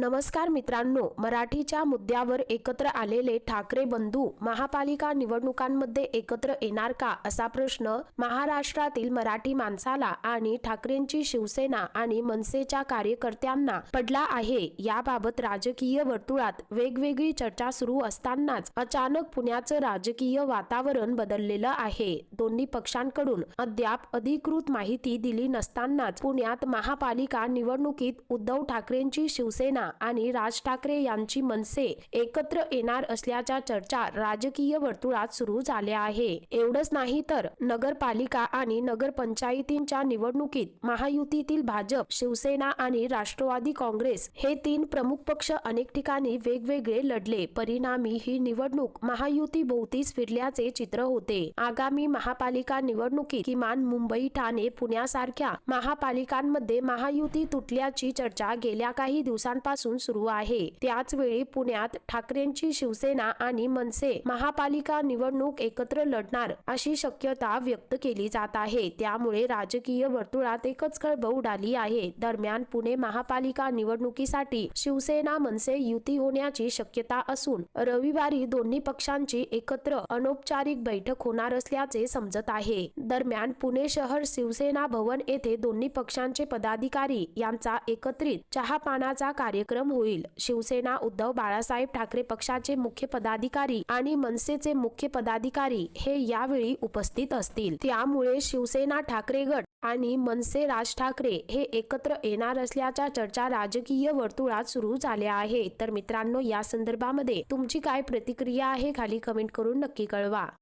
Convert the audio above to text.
नमस्कार मित्रांनो मराठीच्या मुद्द्यावर एकत्र आलेले ठाकरे बंधू महापालिका निवडणुकांमध्ये एकत्र येणार का असा प्रश्न महाराष्ट्रातील मराठी माणसाला आणि ठाकरेंची शिवसेना आणि मनसेच्या कार्यकर्त्यांना पडला आहे. याबाबत राजकीय वर्तुळात वेगवेगळी चर्चा सुरू असतानाच अचानक पुण्याचं राजकीय वातावरण बदललेलं आहे. दोन्ही पक्षांकडून अद्याप अधिकृत माहिती दिली नसतानाच पुण्यात महापालिका निवडणुकीत उद्धव ठाकरेंची शिवसेना आणि राज ठाकरे यांची मनसे एकत्र येणार असल्याच्या चर्चा राजकीय वर्तुळात सुरू झाल्या आहे. एवढंच नाही तर नगरपालिका आणि नगरपंचायतींच्या निवडणुकीत महायुतीतील भाजप शिवसेना आणि राष्ट्रवादी काँग्रेस हे तीन प्रमुख पक्ष अनेक ठिकाणी वेगवेगळे लढले. परिणामी ही निवडणूक महायुती भोवतीच फिरल्याचे चित्र होते. आगामी महापालिका निवडणुकीत किमान मुंबई ठाणे पुण्यासारख्या महापालिकांमध्ये महायुती तुटल्याची चर्चा गेल्या काही दिवसांपासून सुरू आहे. त्याच वेळी पुण्यात ठाकरेंची शिवसेना आणि मनसे महापालिका निवडणूक एकत्र लढणार अशी शक्यता व्यक्त केली जात आहे. त्यामुळे राजकीय वर्तुळात एकच खळबळ उडाली आहे. दरम्यान पुणे महापालिका निवडणुकीसाठी शिवसेना मनसे युती होण्याची शक्यता असून रविवारी दोन्ही पक्षांची एकत्र अनौपचारिक बैठक होणार असल्याचे समजत आहे. दरम्यान पुणे शहर शिवसेना भवन येथे दोन्ही पक्षांचे पदाधिकारी यांचा एकत्रित चहापानाचा कार्यक्रम होईल. शिवसेना उद्धव बाळासाहेब ठाकरे पक्षाचे मुख्य पदाधिकारी आणि मनसेचे मुख्य पदाधिकारी हे यावेळी उपस्थित असतील. त्यामुळे शिवसेना ठाकरे गट आणि मनसे राज ठाकरे हे एकत्र येणार असल्याच्या चर्चा राजकीय वर्तुळात सुरू झाल्या आहे तर मित्रांनो या संदर्भामध्ये तुमची काय प्रतिक्रिया आहे? खाली कमेंट करून नक्की कळवा.